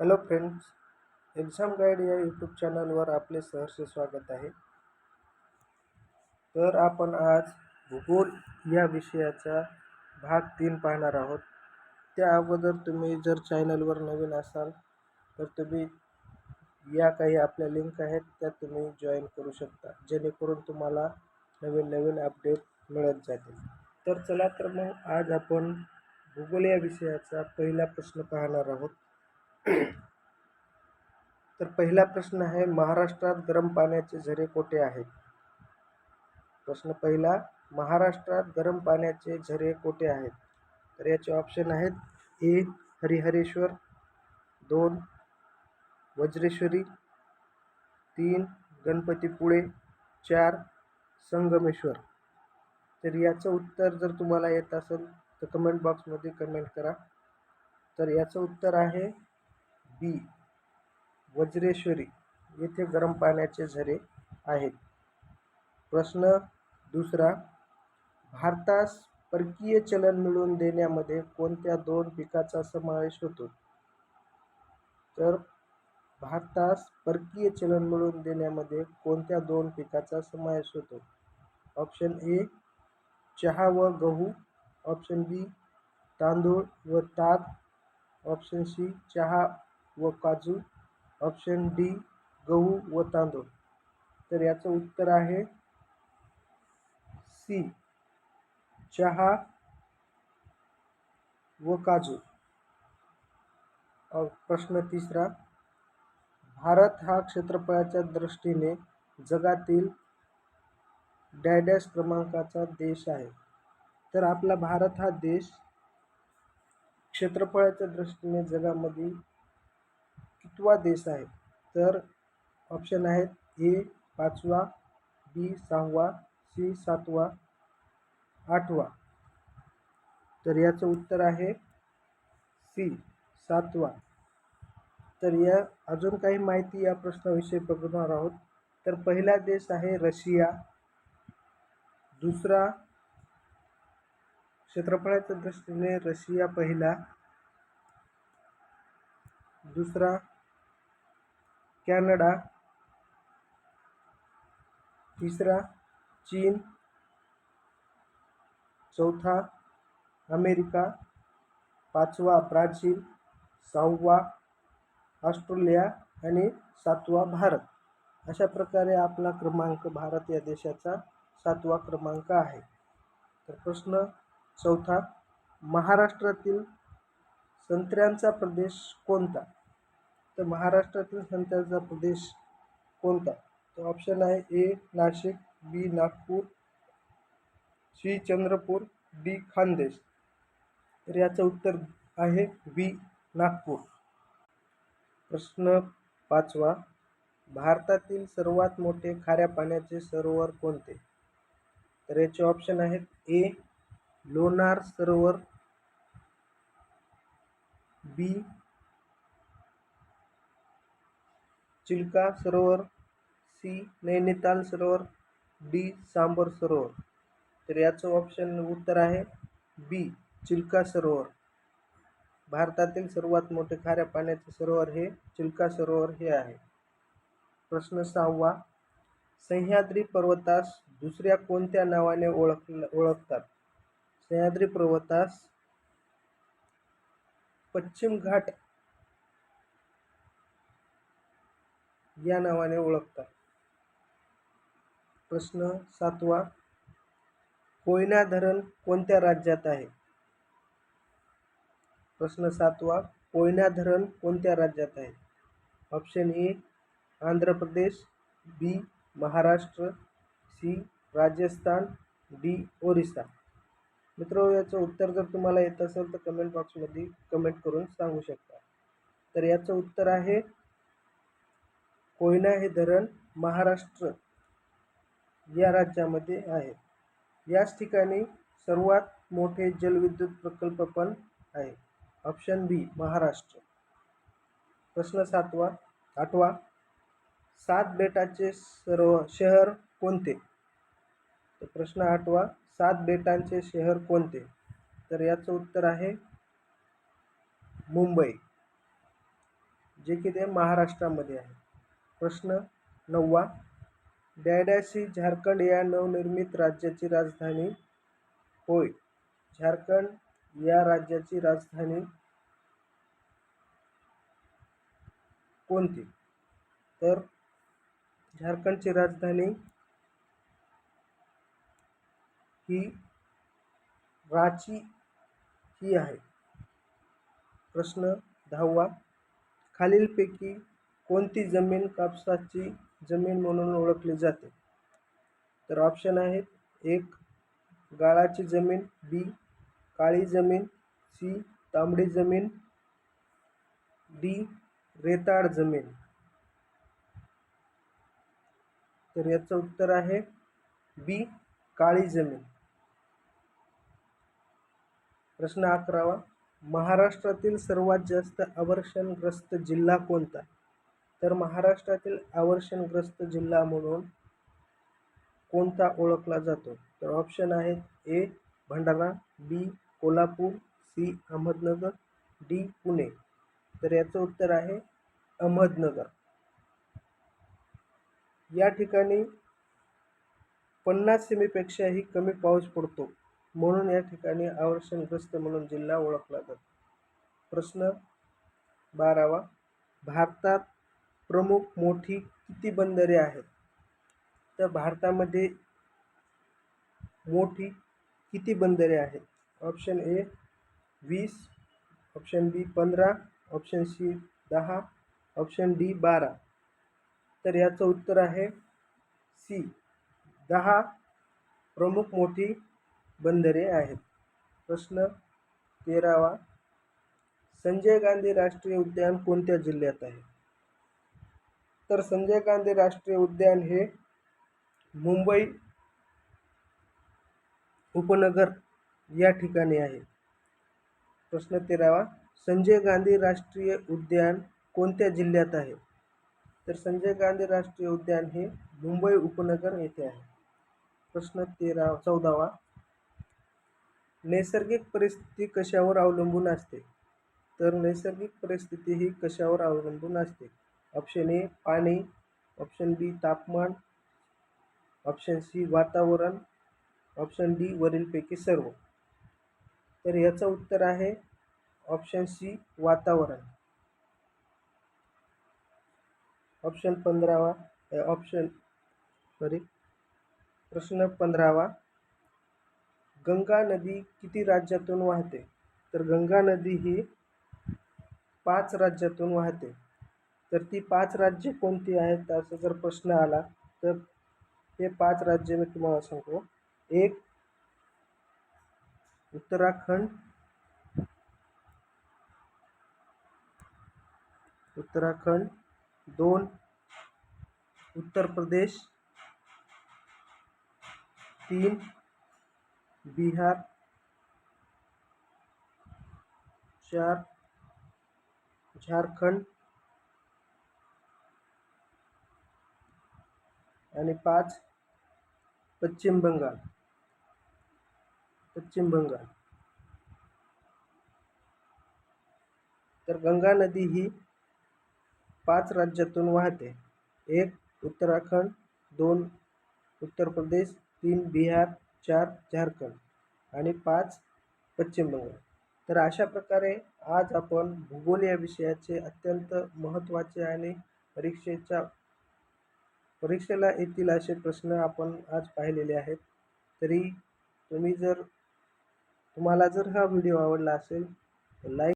Hello friends exam guide या YouTube चॅनलवर आपले सहर्ष स्वागत आहे. तर आपण आज भूगोल या विषयाचा भाग तीन पाहणार आहोत. त्या अगोदर तुम्ही जर चॅनलवर नवीन असाल तर तुम्ही या काही आपल्या लिंक आहेत त्या तुम्ही जॉईन करू शकता जेणेकरून तुम्हाला नवीन नवीन अपडेट मिळत जातील. तर चला तर मग आज आपण भूगोल या विषयाचा पहिला प्रश्न पाहणार आहोत. तर पहिला प्रश्न आहे महाराष्ट्रात गरम पाण्याचे झरे कोठे आहेत? प्रश्न पहिला महाराष्ट्रात गरम पाण्याचे झरे कोठे आहेत? तर याचे ऑप्शन आहेत ए हरिहरेश्वर दोन वज्रेश्वरी तीन गणपतीपुळे चार संगमेश्वर. तर याचं उत्तर जर तुम्हाला येत असेल तर कमेंट बॉक्समध्ये कमेंट करा. तर याचं उत्तर आहे बी. वज्रेश्वरी येथे गरम पाण्याचे झरे आहेत. प्रश्न दुसरा भारतास परकीय चलन मिळवून देण्यामध्ये कोणत्या दोन पिकाचा समावेश होतो? तर भारतास परकीय चलन मिळवून देण्यामध्ये कोणत्या दोन पिकाचा समावेश होतो? ऑप्शन ए चहा व गहू. ऑप्शन बी तांदूळ व ताग ऑप्शन सी चहा व काजू ऑप्शन डी गहू व तांदूळ. तर याचं उत्तर आहे सी चहा व काजू. अ, प्रश्न तिसरा. भारत हा क्षेत्रफळाच्या दृष्टीने जगातील डॅडॅश क्रमांकाचा देश आहे. तर आपला भारत हा देश क्षेत्रफळाच्या दृष्टीने जगामध्ये कितवा देश आहे. तर ऑप्शन आहेत ए पाचवा बी सहावा सी सातवा आठवा. तर याचं उत्तर आहे सी सातवा. तर या अजून काही माहिती या प्रश्नाविषयी बघणार आहोत. तर पहिला देश आहे रशिया. दुसरा क्षेत्रफळाच्या दृष्टीने रशिया पहिला. दुसरा कॅनडा तिसरा चीन चौथा अमेरिका पाचवा ब्राझील सहावा ऑस्ट्रेलिया आणि सातवा भारत. अशा प्रकारे आपला क्रमांक भारत या देशाचा सातवा क्रमांक आहे. तर प्रश्न चौथा महाराष्ट्रातील संत्र्यांचा प्रदेश कोणता? तर महाराष्ट्रातील संत्र्यांचा प्रदेश कोणता? तर ऑप्शन आहे A Nashik B Nagpur C Chandrapur D Khandesh. तर याचं उत्तर आहे बी नागपूर. प्रश्न पाचवा. भारतातील सर्वात मोठे खाऱ्या पाण्याचे सरोवर कोणते? तर याचे ऑप्शन आहेत ए लोणार सरोवर बी चिल्का सरोवर सी. नैनिताल सरोवर डी. सांबर सरोवर. तर याचं ऑप्शन उत्तर आहे बी चिल्का सरोवर. भारतातील सर्वात मोठे खाऱ्या पाण्याचे सरोवर हे चिल्का सरोवर हे आहे. प्रश्न सहावा सह्याद्री पर्वतास दुसऱ्या कोणत्या नावाने ओळख ओळखतात? सह्याद्री पर्वतास पश्चिम घाट या नावाने ओळखतात. प्रश्न सातवा कोयना धरण कोणत्या राज्यात आहे? प्रश्न सातवा कोयना धरण कोणत्या राज्यात आहे? Option A Andhra Pradesh B Maharashtra C Rajasthan D Orissa. मित्र याचं उत्तर जर तुम्हाला येत असेल तर कमेंट बॉक्समध्ये कमेंट करून सांगू शकता. तर याचं उत्तर आहे कोयना हे धरण महाराष्ट्र या राज्यामध्ये आहे. याच ठिकाणी सर्वात मोठे जलविद्युत प्रकल्प पण आहे. Option B Maharashtra. प्रश्न सातवा आठवा सात बेटाचे सर्व शहर कोणते? तर प्रश्न आठवा सात बेटांचे शहर कोणते? तर याचं उत्तर आहे मुंबई जे की ते महाराष्ट्रामध्ये आहे. प्रश्न नववा. डॅडॅशी झारखंड या नवनिर्मित राज्याची राजधानी होय? झारखंड या राज्याची राजधानी कोणती? तर झारखंडची राजधानी ही रांची ही आहे. प्रश्न दहावा. खालीलपैकी कोणती जमीन कापसाची जमीन म्हणून ओळखली जाते? तर ऑप्शन आहेत एक गाळाची जमीन बी काळी जमीन सी तांबडी जमीन डी रेताड जमीन. तर याचं उत्तर आहे बी काळी जमीन. प्रश्न अकरावा महाराष्ट्रातील सर्वात जास्त आवर्षणग्रस्त जिल्हा कोणता? तर महाराष्ट्रातील आवर्षणग्रस्त जिल्हा म्हणून कोणता ओळखला जातो? तर ऑप्शन आहेत A Bhandara B Kolhapur C Ahmednagar D Pune. तर याचं उत्तर आहे अहमदनगर. या ठिकाणी पन्नास सेमीपेक्षाही कमी पाऊस पडतो म्हणून या ठिकाणी आवर्षणग्रस्त म्हणून जिल्हा ओळखला जातो. प्रश्न बारावा. भारतात प्रमुख मोठी किती बंदरे आहेत? तर भारतामध्ये मोठी किती बंदरे आहेत? ऑप्शन ए वीस ऑप्शन बी पंधरा ऑप्शन सी दहा ऑप्शन डी बारा. तर याचं उत्तर आहे सी दहा प्रमुख मोठी बंदरे आहेत. प्रश्न तेरावा. संजय गांधी राष्ट्रीय उद्यान कोणत्या जिल्ह्यात आहे? तर संजय गांधी राष्ट्रीय उद्यान हे मुंबई उपनगर या ठिकाणी आहे. प्रश्न तेरावा संजय गांधी राष्ट्रीय उद्यान कोणत्या जिल्ह्यात आहे? तर संजय गांधी राष्ट्रीय उद्यान हे मुंबई उपनगर येथे आहे. प्रश्न तेरा चौदावा नैसर्गिक परिस्थिती कशावर अवलंबून असते? तर नैसर्गिक परिस्थिती ही कशावर अवलंबून असते? ऑप्शन ए पाणी. ऑप्शन बी तापमान. ऑप्शन सी वातावरण. ऑप्शन डी वरीलपैकी सर्व. तर याचं उत्तर आहे ऑप्शन सी वातावरण. ऑप्शन पंधरावा ऑप्शन सॉरी प्रश्न पंधरावा. गंगा नदी किती राज्यातून वाहते? तर गंगा नदी ही पाच राज्यातून वाहते. तर ती पाच राज्ये कोणती आहेत? असा जर प्रश्न आला, तर हे पाच राज्य मी तुम्हाला सांगतो. एक, उत्तराखंड. उत्तराखंड. दोन, उत्तर प्रदेश. तीन, बिहार. चार, झारखंड. आणि पाच पश्चिम बंगाल. पश्चिम बंगाल. तर गंगा नदी ही पाच राज्यातून वाहते. एक उत्तराखंड दोन उत्तर प्रदेश तीन बिहार चार झारखंड आणि पाच पश्चिम बंगाल. तर अशा प्रकारे आज आपण भूगोल या विषयाचे अत्यंत महत्त्वाचे आणि परीक्षेच्या परीक्षेला येतील असे प्रश्न आपण आज पाहिलेले आहेत. तरी तुम्ही जर तुम्हाला जर हा व्हिडिओ आवडला असेल तर लाईक